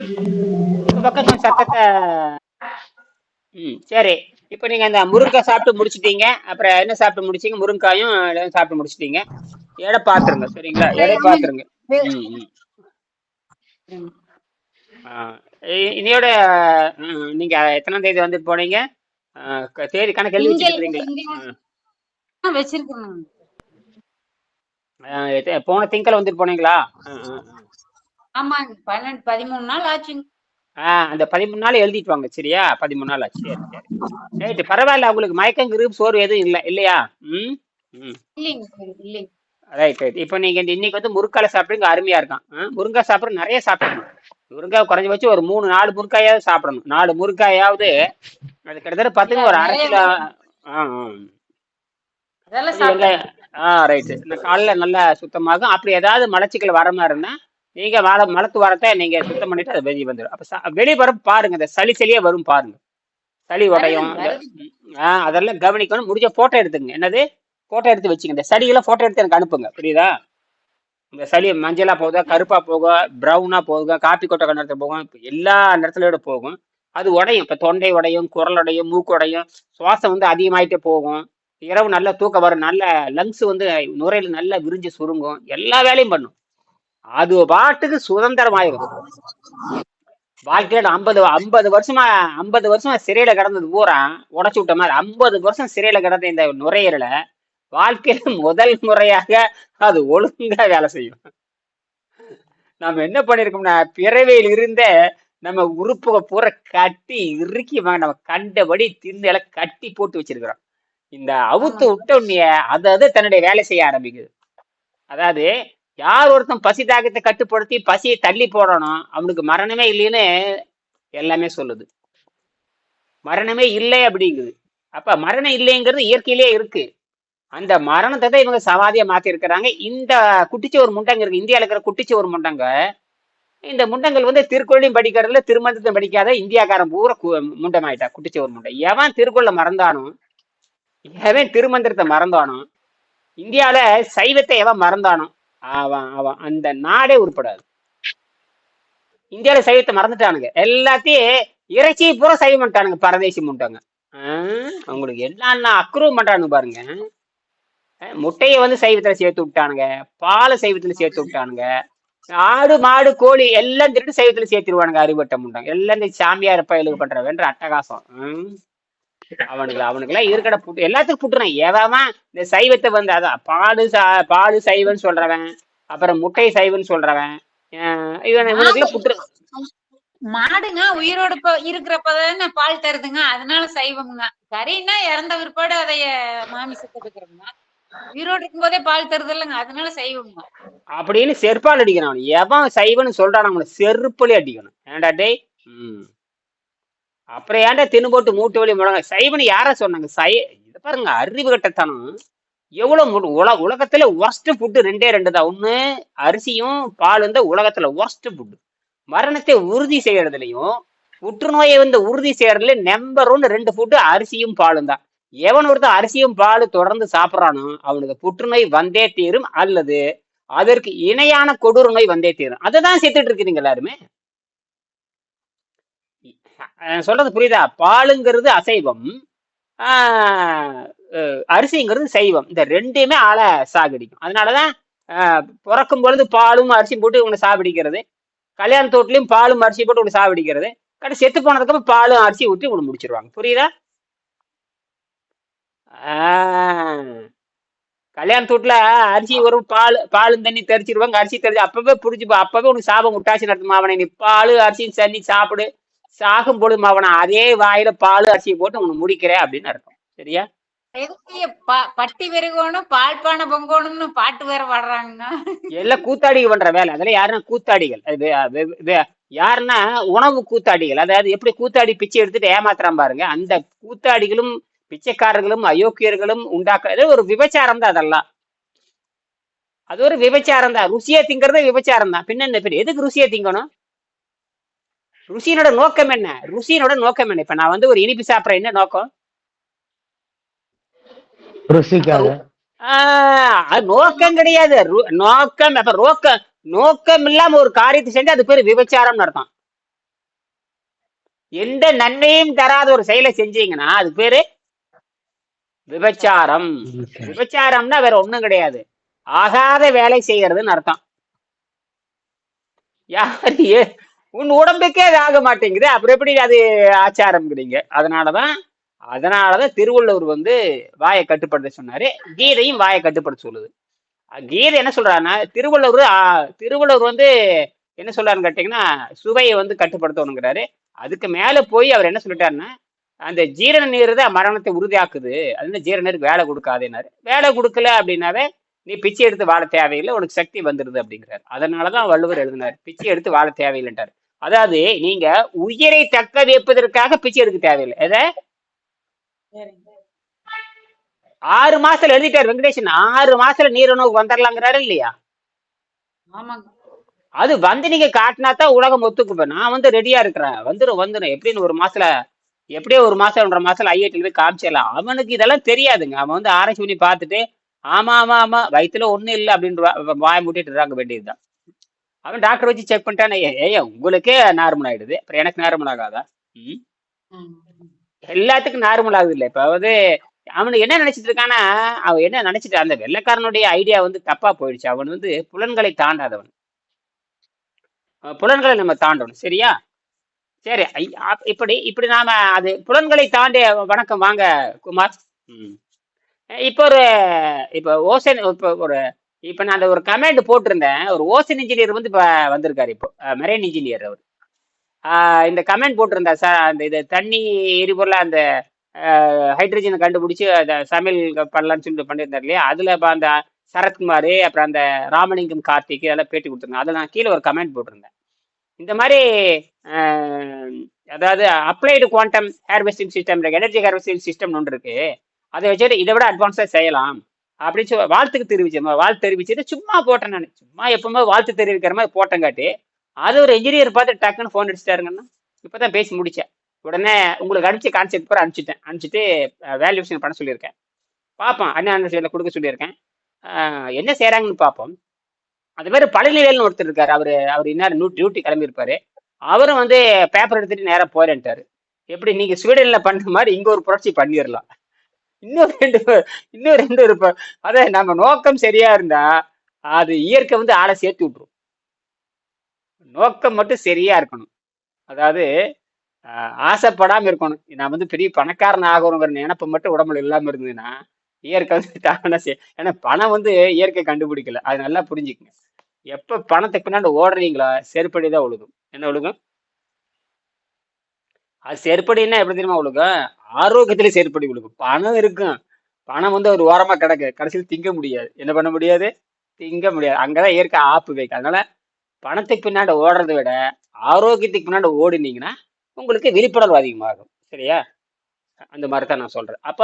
பக்கம் கொஞ்சம் சத்தத்தை ம் சரி. இப்போ நீங்க அந்த முருங்கைக்காய் சாப்பிட்டு முடிச்சிட்டீங்க. அப்புறம் என்ன சாப்பிட்டு முடிச்சீங்க? முருங்காயும் எல்லாம் சாப்பிட்டு முடிச்சிட்டீங்க. எடை பார்த்துருங்க சரிங்களா? எடை பார்த்துருங்க ம் ம். ஆ, இ- இனியோட ம், நீங்க எத்தனாம் தேதி வந்துட்டு போனீங்க? தேதி கணக்கு எழுதி வச்சுருக்கீங்களா போன திங்கள் வந்துட்டு போனீங்களா. ஆமாங்க பன்னெண்டு பதிமூணு நாள் ஆச்சுங்க. ஆ அந்த பதிமூணு நாள் எழுதிட்டு வாங்க சரியா? பதிமூணு நாள் ஆச்சு சரி சரி. ரைட்டு பரவாயில்ல உங்களுக்கு மயக்கம் கிருப் சோறு எதுவும் இல்லை இல்லையா? ம்? ம். இல்லைங்க இல்லைங்க. Right right. இப்போ நீங்க இந்த இன்னைக்கு வந்து முருங்கால சாப்பிடுங்க அருமையா இருக்கும். ஆ, முருங்காய் சாப்பிட நிறைய சாப்பிடணும். முருங்காய் குறைஞ்ச வச்சு ஒரு மூணு நாலு முருங்காயாவது சாப்பிடணும். நாலு முருங்காயாவது அது கிட்டத்தட்ட பார்த்துங்க ஒரு அரை நிறைய கிலோ ஆ அதெல்லாம் ஆ ரைட்டு. இந்த காலைல நல்லா சுத்தமாகும். அப்படி ஏதாவது மலச்சிக்கல் வர மாதிரி இருந்தா நீங்க மல மலத்து வரத்தை நீங்க சுத்தம் பண்ணிட்டு அது வெளியே வந்துடும் அப்ப வர பாருங்க இந்த சளி சளியே வரும் பாருங்க. சளி உடையும் இந்த- வருது. ஆ அதெல்லாம் கவனிக்கணும். முடிஞ்ச போட்டோ எடுத்துங்க என்னது? போட்டோ எடுத்து வச்சுங்க இந்த சளியெல்லாம் போட்டோ எடுத்து எனக்கு அனுப்புங்க. புரியுதா? இந்த சளி மஞ்சளா போகுதா கருப்பா போகும் ப்ரௌனா போகும் காப்பி கொட்டை நேரத்தில் போகும் எல்லா நேரத்துலயோட போகும். அது உடையும். இப்ப தொண்டை உடையும் குரல் உடையும் மூக்கு உடையும். சுவாசம் வந்து அதிகமாயிட்டே போகும். இரவு நல்ல தூக்கம் வரும். நல்ல லங்ஸ் வந்து நுரையில நல்லா விரிஞ்சு சுருங்கும். எல்லா வேலையும் பண்ணும். அது பாட்டுக்கு சுதந்திரமாயிரும். வாழ்க்கையில ஐம்பது ஐம்பது வருஷமா ஐம்பது வருஷமா சிறையில கிடந்தது பூரா உடைச்சு விட்ட மாதிரி. ஐம்பது வருஷம் சிறையில கிடந்த இந்த நுரையீரல வாழ்க்கையில முதல் முறையாக அது ஒழுங்கா வேலை செய்யும். நம்ம என்ன பண்ணிருக்கோம்னா பிறவையில் இருந்த நம்ம உறுப்புக பூரா கட்டி இறுக்கி நம்ம கண்டபடி திண்ணையில கட்டி போட்டு வச்சிருக்கிறோம். இந்த அவுத்து விட்ட உடனே அது அது தன்னுடைய வேலை செய்ய ஆரம்பிக்குது. அதாவது யார் ஒருத்தன் பசி தாகத்தை கட்டுப்படுத்தி பசியை தள்ளி போடணும்? அவனுக்கு மரணமே இல்லைன்னு எல்லாமே சொல்லுது. மரணமே இல்லை அப்படிங்குது. அப்ப மரணம் இல்லைங்கிறது இயற்கையிலேயே இருக்கு. அந்த மரணத்தை தான் இவங்க சமாதியா மாத்தி இருக்கிறாங்க இந்த குட்டிச்சோறு முண்டங்க இருக்கு. இந்தியாவில் இருக்கிற குட்டிச்சோறு முண்டங்க இந்த முண்டங்கள் வந்து திருக்குறளையும் படிக்கிறதுல திருமந்தத்தையும் படிக்காத இந்தியாக்காரன் பூரா கு- முண்டமாயிட்டா குட்டிச்சோறு முண்டை. எவன் திருக்குறளை மறந்தானோ எவன் திருமந்திரத்தை மறந்தானோ இந்தியாவில் சைவத்தை எவன் மறந்தானோ அவன் அவன் அந்த நாடே உருப்படாது. இந்தியாவில் சைவத்தை மறந்துட்டானுங்க. எல்லாத்தையும் இறைச்சியை பூரா சைவம் பண்ணிட்டானுங்க பரதேசி முட்டாங்க அவங்களுக்கு என்னென்ன அக்ரூவம் பண்ணுறானுங்க பாருங்க. முட்டையை வந்து சைவத்துல சேர்த்து விட்டானுங்க பாலை சைவத்துல சேர்த்து விட்டானுங்க. ஆடு மாடு கோழி எல்லாம் திருட்டு சைவத்துல சேர்த்துருவானுங்க அறிவட்டம் முண்டாங்க எல்லாம் இந்த சாமியார் பயலுக்கு பண்ணுறவன்ற அட்டகாசம். அவனுக்கு அவனுக்குலாம் இருக்கட புட்டு எல்லாத்துக்கும் புட்டுறான். ஏவாம இந்த சைவத்தை வந்து அதான் பாடு சா- பாடு சைவன்னு சொல்றவன் அப்புறம் முட்டை சைவன்னு சொல்றவன் இவன் இவனுக்குலாம் புட்டு மாடுங்க உயிரோட இருக்கிறப்பதானே பால் தருதுங்க. அதனால சைவம்ங்க. கறின்னா இறந்த பிற்பாடு அதைய மாமிசத்தை எடுக்கிறோங்க உயிரோடு இருக்கும்போதே பால் தருது இல்லைங்க. அதனால சைவம்ங்க. அப்படின்னு செருப்பால் அடிக்கணும் அவன். எவன் சைவன்னு சொல்றான் அவனை செருப்புலயே அடிக்கணும். ஏன்டா டேய்? ம். அப்புறம் ஏன்டா தின்னு போட்டு மூட்டு வலி முழங்க சைவன் யார சொன்னாங்க? சை இதை பாருங்க அறிவு கட்டத்தனம். எவ்வளவு உல உலகத்துல ஒர்ஸ்ட் ஃபுட்டு ரெண்டே ரெண்டு தான் ஒண்ணு அரிசியும் பால் வந்து உலகத்துல ஒர்ஸ்ட் ஃபுட்டு மரணத்தை உறுதி செய்யறதுலையும் புற்றுநோயை வந்து உறுதி செய்யறதுல நம்பர் ஒன்று ரெண்டு ஃபுட்டு அரிசியும் பாலும் தான். எவன் ஒருத்தன் அரிசியும் பால் தொடர்ந்து சாப்பிட்றானோ அவனுக்கு புற்றுநோய் வந்தே தீரும். அல்லது அதற்கு இணையான கொடூர நோய் வந்தே தீரும். அதை தான் செத்துட்டு இருக்கிறீங்க எல்லாருமே. சொல்றது புரியுதா? பாலுங்கிறது அசைவம். ஆஹ் அரிசிங்கிறது சைவம். இந்த ரெண்டையுமே ஆளை சாகடிக்கும். அதனாலதான் ஆஹ் பிறக்கும் பொழுது பாலும் அரிசியும் போட்டு உங்களை சாப்பிடிக்கிறது கல்யாண தோட்டிலையும் பாலும் அரிசி போட்டு உங்களை சாப்பிடிக்கிறது கடை செத்து போனதுக்கப்புறம் பாலும் அரிசி ஊற்றி உங்களை முடிச்சிருவாங்க. புரியுதா? ஆஹ் கல்யாண தோட்டில் அரிசி வரும் பால் பாலும் தண்ணி தெரிச்சிருவாங்க அரிசி தெரிஞ்சு அப்பவே புடிச்சு அப்பவே உனக்கு சாபம். விட்டாச்சு நடத்துமா? அவனை நீ பால் அரிசியும் தண்ணி சாப்பிடு. சாகும் பொழுது அவனை அதே வாயில பால் அரிசியை போட்டு உனக்கு முடிக்கிறேன் அப்படின்னு அர்த்தம். சரியா? பட்டி விருகணும் பால் பானை பொங்கணும்னு பாட்டு வேற பாடுறாங்க எல்லாம் கூத்தாடிகள் பண்ற வேலை. அதெல்லாம் யாருன்னா கூத்தாடிகள். யாருன்னா உணவு கூத்தாடிகள். அதாவது எப்படி கூத்தாடி பிச்சை எடுத்துட்டு ஏமாத்துறான் பாருங்க. அந்த கூத்தாடிகளும் பிச்சைக்காரர்களும் அயோக்கியர்களும் உண்டாக்குறது ஒரு விபச்சாரம் தான் அதெல்லாம். அது ஒரு விபச்சாரம் தான். ருசியா திங்கிறது விபச்சாரம் தான். பின்ன என்ன பெரிய எதுக்கு ருசியா திங்கணும்? ருசியினோட நோக்கம் என்ன? ருசியினோட நோக்கம் என்ன? இப்ப நான் வந்து ஒரு இனிப்பு சாப்பிட்றேன் என்ன நோக்கம்? ருசிக்காக. நோக்கம் கிடையாது. நோக்கம் அப்ப நோக்கம் நோக்கம் இல்லாம ஒரு காரியத்தை செஞ்சு அது பேரு விபச்சாரம்னு அர்த்தம். எந்த நன்மையும் தராத ஒரு செயலை செஞ்சீங்கன்னா அது பேரு விபச்சாரம். விபச்சாரம்னா வேற ஒண்ணும் கிடையாது. ஆகாத வேலை செய்யறதுன்னு அர்த்தம். யாரு உன் உடம்புக்கே அது ஆக மாட்டேங்குது. அப்புறம் எப்படி அது ஆச்சாரம்ங்கிறீங்க? அதனாலதான் அதனாலதான் திருவள்ளுவர் வந்து வாயை கட்டுப்படுத்த சொன்னாரு. கீதையும் வாயை கட்டுப்படுத்த சொல்லுது. கீதை என்ன சொல்றாருன்னா திருவள்ளுவர் திருவள்ளுவர் வந்து என்ன சொல்றாருன்னு கேட்டீங்கன்னா சுவையை வந்து கட்டுப்படுத்தணுங்கிறாரு. அதுக்கு மேல போய் அவர் என்ன சொல்லிட்டாருன்னா அந்த ஜீரண நீர் தான் மரணத்தை உறுதியாக்குது. அது வந்து ஜீரண நீருக்கு வேலை கொடுக்காதேனாரு வேலை கொடுக்கல அப்படின்னாவே நீ பிச்சை எடுத்து வாழ தேவையில்லை உனக்கு சக்தி வந்துடுது அப்படிங்கிறார். அதனாலதான் வள்ளுவர் எழுதினார் பிச்சை எடுத்து வாழ தேவையில்லைன்றார் அதாவது நீங்க உயிரை தக்க வைப்பதற்காக பிச்சை எடுக்க தேவையில்லை. எதை? ஆறு மாசத்துல எழுதிட்டார் வெங்கடேசன் ஆறு மாசத்துல நீருணவுக்கு வந்துடலாங்கிறாரு இல்லையா? அது வந்து நீங்க காட்டினா தான் உலகம் ஒத்துக்குப்பேன் நான் வந்து ரெடியா இருக்கிறேன். வந்துடும் வந்துடும் எப்படின்னு ஒரு மாசத்துல எப்படியோ ஒரு மாசம் ஒன்றரை மாசத்துல ஐஐடியில் போய் காமிச்சிடலாம். அவனுக்கு இதெல்லாம் தெரியாதுங்க. அவன் வந்து ஆராய்ச்சி பண்ணி பார்த்துட்டு ஆமா ஆமா ஆமா வயித்துல ஒண்ணும் இல்லை அப்படின்னு வாயை மூட்டிட்டு இருக்க வேண்டியதுதான். அவன் டாக்டர் வச்சு செக் பண்ணிட்டானே. ஏய் உங்களுக்கே நார்மல் ஆயிடுது. அப்புறம் எனக்கு நார்மல் ஆகாதா? ம். எல்லாத்துக்கும் நார்மல் ஆகுது இல்லை இப்போ வந்து அவனுக்கு என்ன நினைச்சிட்டு இருக்கானா அவன் என்ன நினைச்சிட்டு அந்த வெள்ளைக்காரனுடைய ஐடியா வந்து தப்பா போயிடுச்சு. அவன் வந்து புலன்களை தாண்டாதவன். புலன்களை நம்ம தாண்டணும். சரியா? சரி இப்படி இப்படி நாம அது புலன்களை தாண்டி வணக்கம் வாங்க குமார். இப்போ ஒரு இப்போ ஓசன் இப்போ ஒரு இப்போ நான் அந்த ஒரு கமெண்ட் போட்டிருந்தேன். ஒரு ஓசன் இன்ஜினியர் வந்து இப்போ வந்திருக்காரு இப்போ. மெரைன் இன்ஜினியர் அவர். இந்த கமெண்ட் போட்டிருந்தா சார் அந்த இது தண்ணி எரிபொருள் அந்த ஹைட்ரஜனை கண்டுபிடிச்சி அதை சமையல் பண்ணலான்னு சொல்லிட்டு பண்ணியிருந்தார் இல்லையா? அதில் இப்போ அந்த சரத்குமார் அப்புறம் அந்த ராமலிங்கம் கார்த்திக் அதெல்லாம் பேட்டி கொடுத்துருந்தேன் அதில் நான் கீழே ஒரு கமெண்ட் போட்டிருந்தேன். இந்த மாதிரி அதாவது applied quantum harvesting system energy harvesting system ஒன்று இருக்கு. அதை வச்சுட்டு இதை விட அட்வான்ஸாக செய்யலாம். அப்படின்னு சொல்லி வாழ்த்துக்கு தெரிவிச்சேன். வாழ்த்து தெரிவிச்சுட்டு சும்மா போட்டேன் நான். சும்மா எப்பவுமே வாழ்த்து தெரிவிக்கிற மாதிரி போட்டங்காட்டி அது ஒரு இன்ஜினியர் பார்த்து டக்குன்னு ஃபோன் அடிச்சிட்டாருங்கன்னா இப்போ தான் பேசி முடித்தேன் உடனே உங்களுக்கு அனுப்பிச்சு கான்செப்ட் பூரா அனுப்பிச்சிட்டேன். அனுப்பிச்சிட்டு வேல்யூஷன் பண்ண சொல்லியிருக்கேன். பார்ப்போம். அண்ணன் சைடில் கொடுக்க சொல்லியிருக்கேன். என்ன செய்கிறாங்கன்னு பார்ப்போம். அது மாதிரி பழனிவேல்னு ஒருத்தர் இருக்கார். அவர் அவர் இன்னும் நூ டியூட்டி கிளம்பியிருப்பாரு. அவரும் வந்து பேப்பர் எடுத்துட்டு நேராக போயிடன்ட்டார் எப்படி நீங்கள் ஸ்வீடனில் பண்ணுற மாதிரி இங்கே ஒரு புரட்சி பண்ணிடலாம் இன்னும் ரெண்டு இன்னும் ரெண்டு இருப்போம் அதே நம்ம நோக்கம் சரியா இருந்தா அது இயற்கை வந்து ஆளை சேர்த்து விட்டுரும். நோக்கம் மட்டும் சரியா இருக்கணும். அதாவது ஆசைப்படாம இருக்கணும். நான் வந்து பெரிய பணக்காரன் ஆகணுங்கிற நினைப்பு மட்டும் உடம்புல இல்லாம இருந்ததுன்னா இயற்கை வந்து தானே செய்- ஏன்னா பணம் வந்து இயற்கை கண்டுபிடிக்கல. அது நல்லா புரிஞ்சுக்கங்க. எப்ப பணத்துக்கு பின்னாடி ஓடுறீங்களா செருப்படி தான் ஒழுகும் என்ன ஒழுகும் அது செருப்படின்னா எப்படி தெரியுமா உங்களுக்கு ஆரோக்கியத்திலே செருப்படி உங்களுக்கு பணம் இருக்கும். பணம் வந்து ஒரு ஓரமா கிடக்கு. கடைசியில் திங்க முடியாது. என்ன பண்ண முடியாது? திங்க முடியாது. அங்கதான் இயற்கை ஆப்பு வைக்க அதனால பணத்துக்கு பின்னாடி ஓடுறதை விட ஆரோக்கியத்துக்கு பின்னாடி ஓடினீங்கன்னா உங்களுக்கு விழிப்புணர்வு அதிகமாகும். சரியா? அந்த மாதிரி தான் நான் சொல்றேன். அப்ப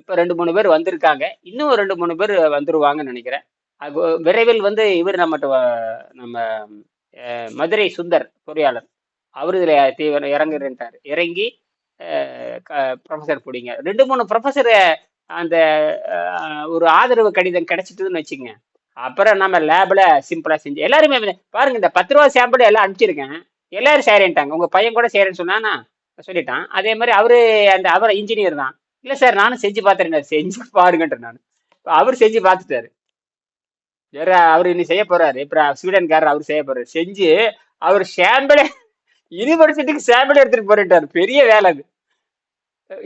இப்ப ரெண்டு மூணு பேர் வந்திருக்காங்க. இன்னும் ரெண்டு மூணு பேர் வந்துருவாங்கன்னு நினைக்கிறேன். அது விரைவில் வந்து இவர் நம்மகிட்ட நம்ம மதுரை சுந்தர் பொறியாளர். அவர் இதில் தீவிர இறங்குறேன்ட்டார் இறங்கி ப்ரொஃபஸர் பிடிங்க. ரெண்டு மூணு ப்ரொஃபஸர் அந்த ஒரு ஆதரவு கடிதம் கிடைச்சிட்டுதுன்னு வச்சுங்க. அப்புறம் நம்ம லேபில் சிம்பிளாக செஞ்சு எல்லாருமே பாருங்க இந்த பத்து ரூபா சாம்பிள் எல்லாம் அனுப்பிச்சிருக்கேன். எல்லாரும் சேரேன்ட்டாங்க. உங்கள் பையன் கூட சேரேன்னு சொன்னானா சொல்லிட்டான். அதே மாதிரி அவரு அந்த அவர் இன்ஜினியர் தான். இல்லை சார் நானும் செஞ்சு பார்த்துறேன் செஞ்சு பாருங்கன்ற நான். அவர் செஞ்சு பார்த்துட்டாரு வேற அவர் இன்னும் செய்ய போறாரு. இப்போ ஸ்வீடன்காரர் அவர் செய்ய போறாரு. செஞ்சு அவர் சாம்பிளே யூனிவர்சிட்டிக்கு சாம்பிள் எடுத்துட்டு போறேன்ட்டாரு. பெரிய வேலை அது.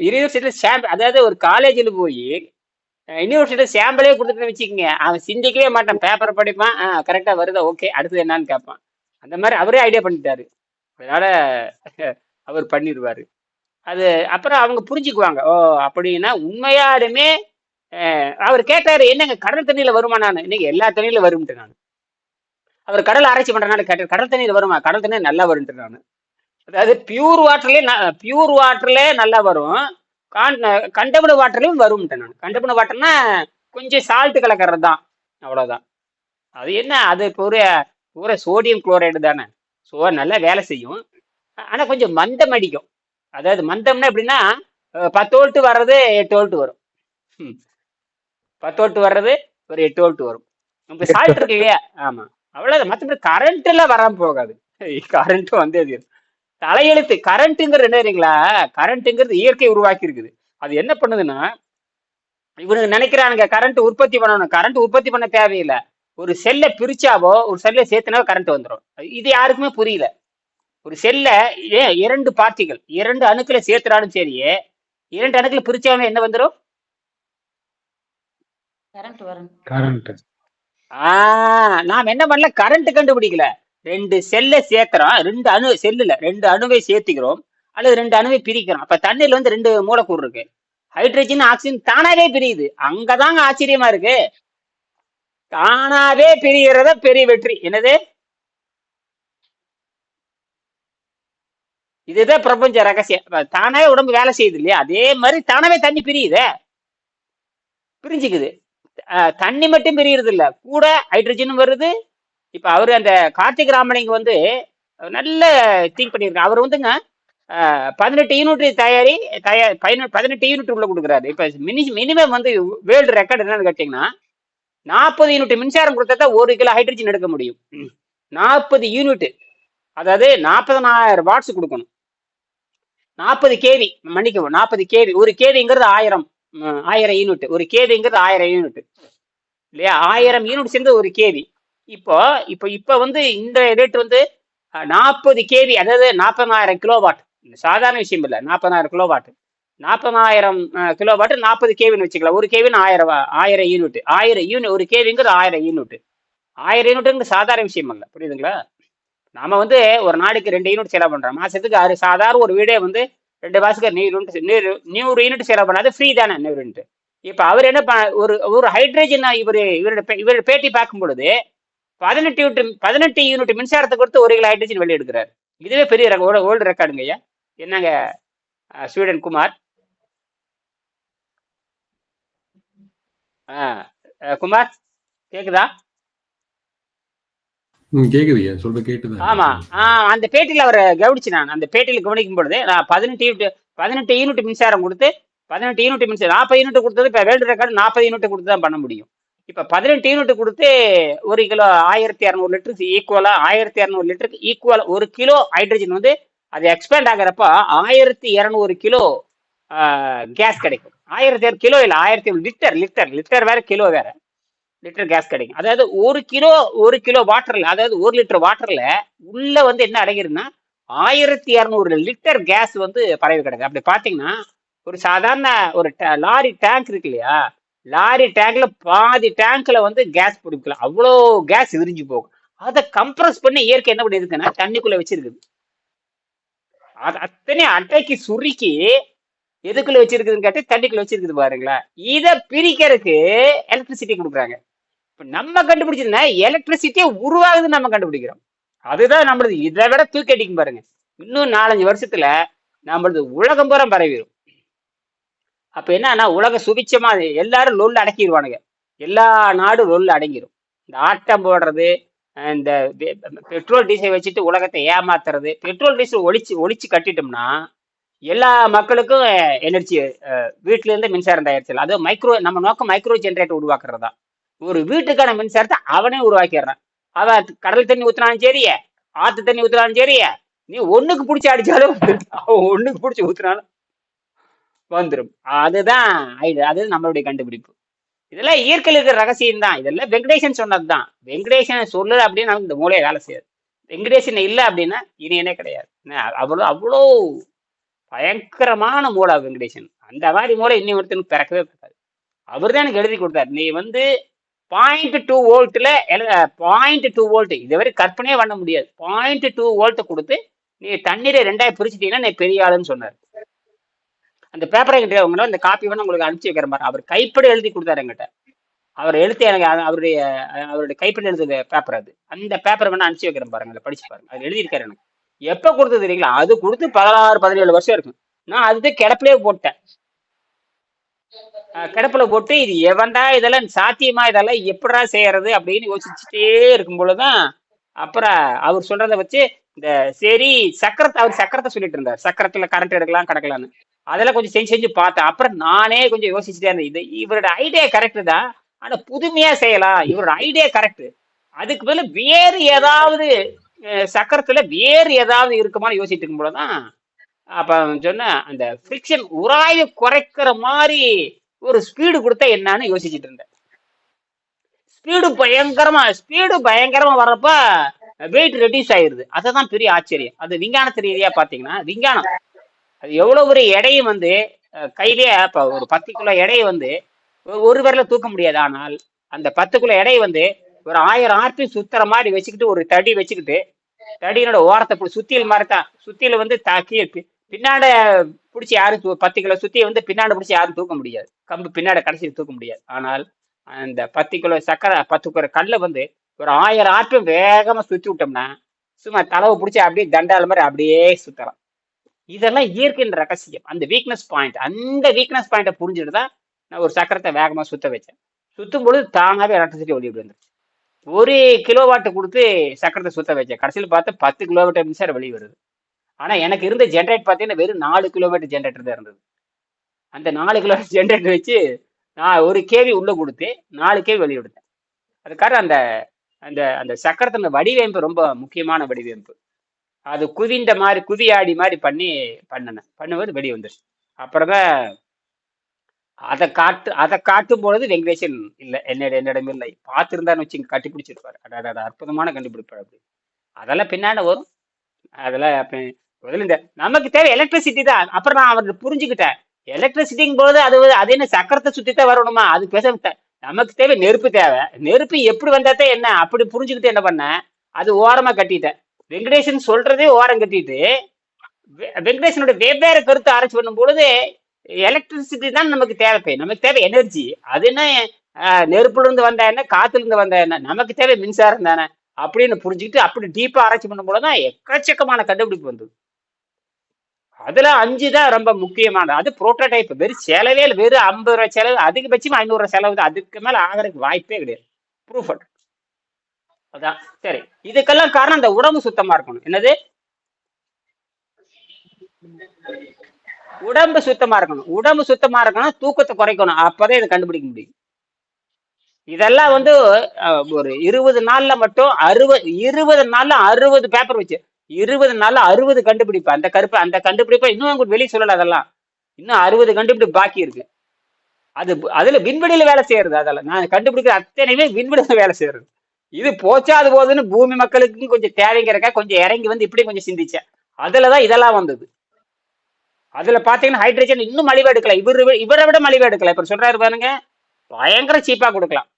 யூனிவர்சிட்டியில சாம்பிள் அதாவது ஒரு காலேஜில் போய் யூனிவர்சிட்டியில சாம்பிளே கொடுத்துட்டு வச்சுக்கோங்க. அவன் சிந்திக்கவே மாட்டான். பேப்பர் படிப்பான். கரெக்டா வருதா? ஓகே அடுத்தது என்னன்னு கேட்பான். அந்த மாதிரி அவரே ஐடியா பண்ணிட்டாரு. அதனால அவர் பண்ணிடுவாரு அது அப்புறம் அவங்க புரிஞ்சுக்குவாங்க. ஓ அப்படின்னா உண்மையாலுமே அவர் கேட்டாரு என்னங்க கடல் தண்ணியில வருமா நான்? இன்னைக்கு எல்லா தண்ணியில வரும்ட்டு நான். அவர் கடல் ஆராய்ச்சி பண்றதுனால கேட்டார் கடல் தண்ணியில வருமா? கடல் தண்ணி நல்லா வரும்ட்டு நான். அதாவது பியூர் வாட்டர்லயே பியூர் வாட்டர்ல நல்லா வரும். கண்டபிள் வாட்டர்லயும் வரும்ட்டேன் நான். கண்டபிள் வாட்டர்னா கொஞ்சம் சால்ட் கலக்கிறது தான் அவ்வளவுதான். அது என்ன? அது பூரா பூரா சோடியம் குளோரைடு தானே. ஸோ நல்லா வேலை செய்யும். ஆனா கொஞ்சம் மந்தம் அடிக்கும். அதாவது மந்தம்னா எப்படின்னா பத்து வோல்ட் வர்றது எட்டு வோல்ட் வரும். ம். பத்து வோல்ட் வர்றது ஒரு எட்டு வோல்ட் வரும். இப்போ சால்ட் இருக்கு இல்லையா? ஆமா. அவ்வளவுதான். மற்றபடி கரண்ட் எல்லாம் வராம போகாது. கரண்ட்டும் வந்தே தீரும் தலையெழுத்து கரண்ட்டுங்கிறது என்ன தெரியுங்களா? கரண்ட்டுங்கிறது இயற்கை உருவாக்கி இருக்குது அது என்ன பண்ணுதுன்னா இவனுக்கு நினைக்கிறானுங்க கரண்ட் உற்பத்தி பண்ணணும். கரண்ட் உற்பத்தி பண்ண தேவையில்லை. ஒரு செல்லை பிரிச்சாவோ ஒரு செல்லை சேர்த்துனாவோ கரண்ட் வந்துடும் இது யாருக்குமே புரியல. ஒரு செல்ல ஏன் இரண்டு பார்ட்டிகள் இரண்டு அணுக்களை சேர்த்துனாலும் சரியே இரண்டு அணுக்களை பிரிச்சாலும் என்ன வந்துடும் கரண்ட் வரும். கரண்ட் ஆஹ் நாம் என்ன பண்ணல? கரண்ட் கண்டுபிடிக்கல. ரெண்டு செல்லை சேர்க்கிறோம். ரெண்டு அணு செல்லுல ரெண்டு அணுவை சேர்த்துக்கிறோம். அல்லது ரெண்டு அணுவை பிரிக்கிறோம். அப்ப தண்ணியில வந்து ரெண்டு மூலக்கூறு இருக்கு. ஹைட்ரஜன் ஆக்சிஜன் தானாவே பிரியுது. அங்கதாங்க ஆச்சரியமா இருக்கு. தானாவே பிரிகிறத பெரிய வெற்றி. என்னது? இதுதான் பிரபஞ்ச ரகசியம். தானாவே உடம்பு வேலை செய்யுது இல்லையா? அதே மாதிரி தானாவே தண்ணி பிரியுதே. பிரிஞ்சுக்குது. தண்ணி மட்டும் பிரியறது இல்ல கூட ஹைட்ரஜனும் வருது இப்போ அவர் அந்த கார்த்திக் ராமலிங்க வந்து நல்ல திங்க் பண்ணியிருக்காரு அவர் வந்துங்க பதினெட்டு யூனிட் தயாரி தயார் பதினெட்டு பதினெட்டு யூனிட் உள்ள கொடுக்குறாரு. இப்போ மினி மினிமம் வந்து வேர்ல்டு ரெக்கார்டு என்னன்னு கேட்டிங்கன்னா நாற்பது யூனிட் மின்சாரம் கொடுத்தா தான் ஒரு கிலோ ஹைட்ரஜன் எடுக்க முடியும். நாற்பது யூனிட் அதாவது நாற்பதனாயிரம் வாட்ஸ் கொடுக்கணும். நாற்பது கேவி மன்னிக்கவும் நாற்பது கேவி ஒரு கேவிங்கிறது ஆயிரம் ஆயிரம் யூனிட் ஒரு கேவிங்கிறது ஆயிரம் யூனிட் இல்லையா? ஆயிரம் யூனிட் சேர்ந்து ஒரு கேவி இப்போ இப்போ இப்போ வந்து இந்த ரேட் வந்து நாற்பது கேவி அதாவது நாற்பதாயிரம் கிலோவாட் சாதாரண விஷயம் இல்லை. நாற்பதாயிரம் கிலோவாட் நாற்பதாயிரம் கிலோவாட் நாற்பது கேவின்னு வச்சுக்கலாம் ஒரு கேவின்னு ஆயிரம் ஆயிரம் யூனிட் ஆயிரம் யூனிட் ஒரு கேவிங்கிறது ஆயிரம் யூனிட் ஆயிரம் யூனிட்டுங்கிறது சாதாரண விஷயம் இல்லை. புரியுதுங்களா? நாம வந்து ஒரு நாளைக்கு ரெண்டு யூனிட் செலவு பண்றோம். மாசத்துக்கு ஆறு சாதாரண ஒரு வீடே வந்து ரெண்டு மாசத்துக்கு நீர் யூனிட் நீர் நூறு யூனிட் செலவு பண்ணாது ஃப்ரீ தானே நூறு யூனிட் இப்போ அவர் என்ன ப- ஒரு ஒரு ஹைட்ரஜன் இவர் இவரோட பே- இவரோட பேட்டி பார்க்கும் பொழுது பதினெட்டு யூனிட் பதினெட்டு யூனிட் மின்சாரத்தை கொடுத்து ஒரு கிலோ ஹைட்ரஜன் வெளியே எடுக்கிறாரு இதுவே பெரிய ஓல்டு ரெக்கார்டுங்க ஐயா. என்னங்க ஸ்வீடன் குமார்? குமார் கேக்குதா? ஆமா. ஆ, அந்த பேட்டியில அவரை கவனிச்சு நான் அந்த பேட்டியில கவனிக்கும் பொழுது நான் பதினெட்டு யூனிட் பதினெட்டு யூனிட் மின்சாரம் கொடுத்து பதினெட்டு யூனிட் மின்சாரம் நாற்பது யூனிட் கொடுத்தது இப்போ வேர்ல்டு ரெக்கார்டு நாற்பது யூனிட் கொடுத்து தான் பண்ண முடியும். இப்போ பதினெட்டு யூனிட் கொடுத்து ஒரு கிலோ ஆயிரத்தி இரநூறு லிட்டருக்கு ஈக்குவலா ஆயிரத்தி இரநூறு லிட்டருக்கு ஈக்குவல் ஒரு கிலோ ஹைட்ரஜன் வந்து அது எக்ஸ்பேண்ட் ஆகிறப்ப ஆயிரத்தி இரநூறு கிலோ கேஸ் கிடைக்கும். ஆயிரத்தி கிலோ இல்லை ஆயிரத்தி லிட்டர் லிட்டர் லிட்டர் வேற கிலோ வேற. லிட்டர் கேஸ் கிடைக்கும். அதாவது ஒரு கிலோ ஒரு கிலோ வாட்டர்ல அதாவது ஒரு லிட்டர் வாட்டர்ல உள்ள வந்து என்ன அடங்கிருன்னா ஆயிரத்தி இரநூறு லிட்டர் கேஸ் வந்து பரவி கிடக்கு. அப்படி பாத்தீங்கன்னா ஒரு சாதாரண ஒரு லாரி டேங்க் இருக்கு இல்லையா லாரி டேங்க்ல பாதி டேங்க்ல வந்து கேஸ் பிடிக்கலாம் அவ்வளோ கேஸ் விரிஞ்சு போகும். அதை கம்ப்ரஸ் பண்ணி இயற்கை என்ன பண்ணியிருக்குன்னா தண்ணிக்குள்ள வச்சிருக்குது. அது அத்தனை அட்டைக்கு சுருக்கி எதுக்குள்ள வச்சிருக்குதுன்னு கேட்டு தண்ணிக்குள்ள வச்சிருக்குது பாருங்களேன் இதை பிரிக்கிறதுக்கு எலக்ட்ரிசிட்டி கொடுக்குறாங்க. இப்போ நம்ம கண்டுபிடிச்சதுன்னா எலக்ட்ரிசிட்டியே உருவாகுதுன்னு நம்ம கண்டுபிடிக்கிறோம். அதுதான் நம்மளது இதை விட தூக்கி அடிக்கும் பாருங்க. இன்னும் நாலஞ்சு வருஷத்துல நம்மளது உலகம் பூரா பரவிடும் அப்ப என்னன்னா உலக சுபிச்சமா எல்லாரும் லொல்ல அடக்கிடுவானுங்க எல்லா நாடும் லொல்ல அடங்கிடும் இந்த ஆட்டம் போடுறது இந்த பெட்ரோல் டீசல் வச்சுட்டு உலகத்தை ஏமாத்துறது பெட்ரோல் டீசல் ஒழிச்சு ஒழிச்சு கட்டிட்டோம்னா எல்லா மக்களுக்கும் எனர்ஜி வீட்டுல இருந்து மின்சாரம் தயாரிச்சல் அது மைக்ரோ நம்ம நோக்கம் மைக்ரோ ஜென்ரேட்டர் உருவாக்குறது தான் ஒரு வீட்டுக்கான மின்சாரத்தை அவனே உருவாக்கிடுறான். அவன் கடல் தண்ணி ஊத்துனாலும் சரியே ஆத்து தண்ணி ஊத்துனாலும் சரியே நீ ஒண்ணுக்கு பிடிச்சி அடிச்சாலும் அவன் ஒண்ணுக்கு பிடிச்சி ஊத்துனாலும் வந்துடும் அதுதான் அது நம்மளுடைய கண்டுபிடிப்பு. இதெல்லாம் இயற்கையில் இருக்கிற ரகசியம் தான். இதெல்லாம் வெங்கடேசன் சொன்னது தான் வெங்கடேசன் சொல்லு அப்படின்னு நமக்கு இந்த மூலையை வேலை செய்யாது. வெங்கடேசன் இல்லை அப்படின்னா இனியனே கிடையாது. என்ன, அவ்வளோ அவ்வளோ பயங்கரமான மூளை வெங்கடேசன். அந்த மாதிரி மூளை இன்னி ஒருத்தனுக்கு பிறக்கவே பிறக்காது. அவர் தான் எனக்கு எழுதி கொடுத்தாரு. நீ வந்து பாயிண்ட் டூ வோல்ட்ல பாயிண்ட் டூ வோல்ட் இதுவரை கற்பனையே பண்ண முடியாது. பாயிண்ட் டூ வோல்ட் கொடுத்து நீ தண்ணீரை ரெண்டாயிரம் பிரிச்சிட்டீங்கன்னா நீ பெரிய ஆளுன்னு சொன்னார். அந்த பேப்பரை கிட்ட உங்களோட இந்த காப்பி வேணா உங்களுக்கு அனுப்பிச்சு வைக்கிற மாதிரி அவர் கைப்பட எழுதி கொடுத்தாரு எங்கிட்ட அவர் எழுத்து எனக்கு அவருடைய அவருடைய கைப்பட எழுதுற பேப்பர் அது. அந்த பேப்பரை வேணா அனுப்பிச்சு வைக்கிறேன் பாருங்க அதை படிச்சு பாருங்க. அது எழுதியிருக்காரு எனக்கு. எப்ப கொடுத்தது தெரியுங்களா? அது கொடுத்து பதினாறு பதினேழு வருஷம் இருக்கும். நான் அதுதான் கிடப்பிலே போட்டேன். கிடப்புல போட்டு இது எவன்டா இதெல்லாம் சாத்தியமா இதெல்லாம் எப்படா செய்யறது அப்படின்னு யோசிச்சுட்டே இருக்கும் பொழுதுதான் அப்புறம் அவர் சொல்றத வச்சு இந்த சரி சக்கரத்தை அவர் சக்கரத்தை சொல்லிட்டு இருந்தார். சக்கரத்துல கரண்ட் எடுக்கலாம் கிடக்கலான்னு அதெல்லாம் கொஞ்சம் செஞ்சு செஞ்சு பார்த்தேன். அப்புறம் நானே கொஞ்சம் யோசிச்சுட்டே இருந்தேன். இது இவரோட ஐடியா கரெக்ட் தான். ஆனா புதுமையா செய்யலாம். இவரோட ஐடியா கரெக்ட் அதுக்கு பதிலா வேறு ஏதாவது சக்கரத்துல வேறு ஏதாவது இருக்குமான்னு யோசிச்சுட்டு இருக்கும்போது தான் அப்ப சொன்ன அந்த ஃப்ரிக்ஷன் உராய்வு குறைக்கிற மாதிரி ஒரு ஸ்பீடு கொடுத்தா என்னன்னு யோசிச்சுட்டு இருந்தேன். ஸ்பீடு பயங்கரமா ஸ்பீடு பயங்கரமா வர்றப்ப வெயிட் ரெடியூஸ் ஆயிருது. அதுதான் பெரிய ஆச்சரியம். அது விஞ்ஞானத்து ரீதியா பாத்தீங்கன்னா விஞ்ஞானம் அது எவ்வளவு ஒரு எடையும் வந்து கையிலேயே இப்ப ஒரு பத்து கிலோ எடையை வந்து ஒரு- விரல தூக்க முடியாது. ஆனால் அந்த பத்து கிலோ எடையை வந்து ஒரு ஆயிரம் ஆர்பி சுத்துற மாதிரி வச்சுக்கிட்டு ஒரு தடி வச்சுக்கிட்டு தடியினோட ஓரத்தை சுத்தியில் மாதிரி தான் சுத்தியில வந்து தாக்கி பி- பின்னாட பிடிச்சி யாரும் தூ- பத்து கிலோ சுத்தி வந்து பின்னாடி பிடிச்சி யாரும் தூக்க முடியாது. கம்பு பின்னாடி கடைசியில் தூக்க முடியாது. ஆனால் அந்த பத்து கிலோ சக்கரை பத்து கிலோ கல்லை வந்து ஒரு ஆயிரம் ஆட்டம் வேகமாக சுற்றி விட்டோம்னா சும்மா தலவை பிடிச்சி அப்படியே தண்டால மாதிரி அப்படியே சுத்தலாம். இதெல்லாம் இயற்கையின் ரகசியம். அந்த வீக்னஸ் பாயிண்ட் அந்த வீக்னஸ் பாயிண்ட்டை புரிஞ்சுட்டு தான் நான் ஒரு சக்கரத்தை வேகமாக சுத்த வச்சேன். சுத்தும் பொழுது தானாகவே எலக்ட்ரிசிட்டி வெளியிட்டு வந்துருச்சு ஒரு கிலோவாட் கொடுத்து சக்கரத்தை சுத்த வச்சேன். கடைசியில் பார்த்தா பத்து கிலோமீட்டர் மின்சாரம் வெளியே வருது. ஆனால் எனக்கு இருந்த ஜென்ரேட் பார்த்தீங்கன்னா வெறும் நாலு கிலோமீட்டர் ஜென்ரேட்டர் தான் இருந்தது. அந்த நாலு கிலோ ஜென்ரேட்டர் வச்சு நான் ஒரு கேவி உள்ளே கொடுத்து நாலு கேவி வெளியே விடுத்தேன் அதுக்காக அந்த அந்த அந்த சக்கரத்தின வடிவமைப்பு ரொம்ப முக்கியமான வடிவமைப்பு. அது குவிந்த மாதிரி குவியாடி மாதிரி பண்ணி பண்ணினேன் பண்ணும்போது வெளியே வந்துருச்சு. அப்புறம் தான் அதை காட்டு அதை காட்டும் பொழுது வெங்கடேசன் இல்லை என்னோட என்னிடம் இல்லை. பார்த்துருந்தான்னு வச்சு இங்கே கட்டி பிடிச்சிருப்பாரு. அது அற்புதமான கண்டுபிடிப்பார் அப்படி. அதெல்லாம் பின்னாடி வரும். அதெல்லாம் அப்போ முதல்ல இந்த நமக்கு தேவை எலக்ட்ரிசிட்டி தான். அப்புறம் நான் அவருக்கு புரிஞ்சுக்கிட்டேன் எலக்ட்ரிசிட்டிங்கும் போது அது அது என்ன சக்கரத்தை சுற்றி தான் வரணுமா? அது பேச நமக்கு தேவை நெருப்பு தேவை. நெருப்பு எப்படி வந்தாதான் என்ன? அப்படி புரிஞ்சுக்கிட்டு என்ன பண்ணேன் அது ஓரமாக கட்டிட்டேன். வெங்கடேசன் சொல்றதே ஓரம் கட்டிட்டு வெ- வெங்கடேசனோட வெவ்வேறு கருத்து ஆராய்ச்சி பண்ணும் பொழுது எலக்ட்ரிசிட்டி தான் நமக்கு தேவை நமக்கு தேவை எனர்ஜி அது என்ன நெருப்புல இருந்து வந்தா என்ன காத்துல இருந்து வந்தா என்ன நமக்கு தேவை மின்சாரம் தானே அப்படின்னு புரிஞ்சுக்கிட்டு அப்படி டீப்பா ஆராய்ச்சி பண்ணும் தான் எக்கச்சக்கமான கண்டுபிடிப்பு வந்தது. அதுல அஞ்சு தான் ரொம்ப முக்கியமானது. அது புரோட்டோடைப் வெறும் செலவே இல்லை. வெறும் ஐம்பது ரூபாய் செலவு அதிகபட்சமா ஐநூறு ரூபாய் செலவு அதுக்கு மேல ஆகிறதுக்கு வாய்ப்பே கிடையாது. ப்ரூஃப் அதான் சரி. இதுக்கெல்லாம் காரணம் இந்த உடம்பு சுத்தமா இருக்கணும். என்னது? உடம்பு சுத்தமா இருக்கணும். உடம்பு சுத்தமா இருக்கணும் தூக்கத்தை குறைக்கணும். அப்பதான் இதை கண்டுபிடிக்க முடியும். இதெல்லாம் வந்து ஒரு இருபது நாள்ல மட்டும் அறுபது இருபது நாள்ல அறுபது பேப்பர் வச்சு இருபது நாள்ல அறுபது கண்டுபிடிப்பு. அந்த கருப்பு அந்த கண்டுபிடிப்பை இன்னும் உங்களுக்கு வெளியே சொல்லல அதெல்லாம். இன்னும் அறுபது கண்டுபிடிப்பு பாக்கி இருக்கு. அது அதுல விண்வெளியில வேலை செய்யறது அதெல்லாம். நான் கண்டுபிடிக்கிற அத்தனையுமே விண்வெளியில வேலை செய்யறது. இது போச்சாது போதுன்னு பூமி மக்களுக்கு கொஞ்சம் தேவைங்கிறக்கா கொஞ்சம் இறங்கி வந்து இப்படி கொஞ்சம் சிந்திச்சேன். அதுலதான் இதெல்லாம் வந்தது. அதுல பாத்தீங்கன்னா ஹைட்ரஜன் இன்னும் மலிவு எடுக்கல. இவரு இவரை விட மலிவு எடுக்கல. இப்ப சொல்றாரு பாருங்க பயங்கர சீப்பா கொடுக்கலாம்.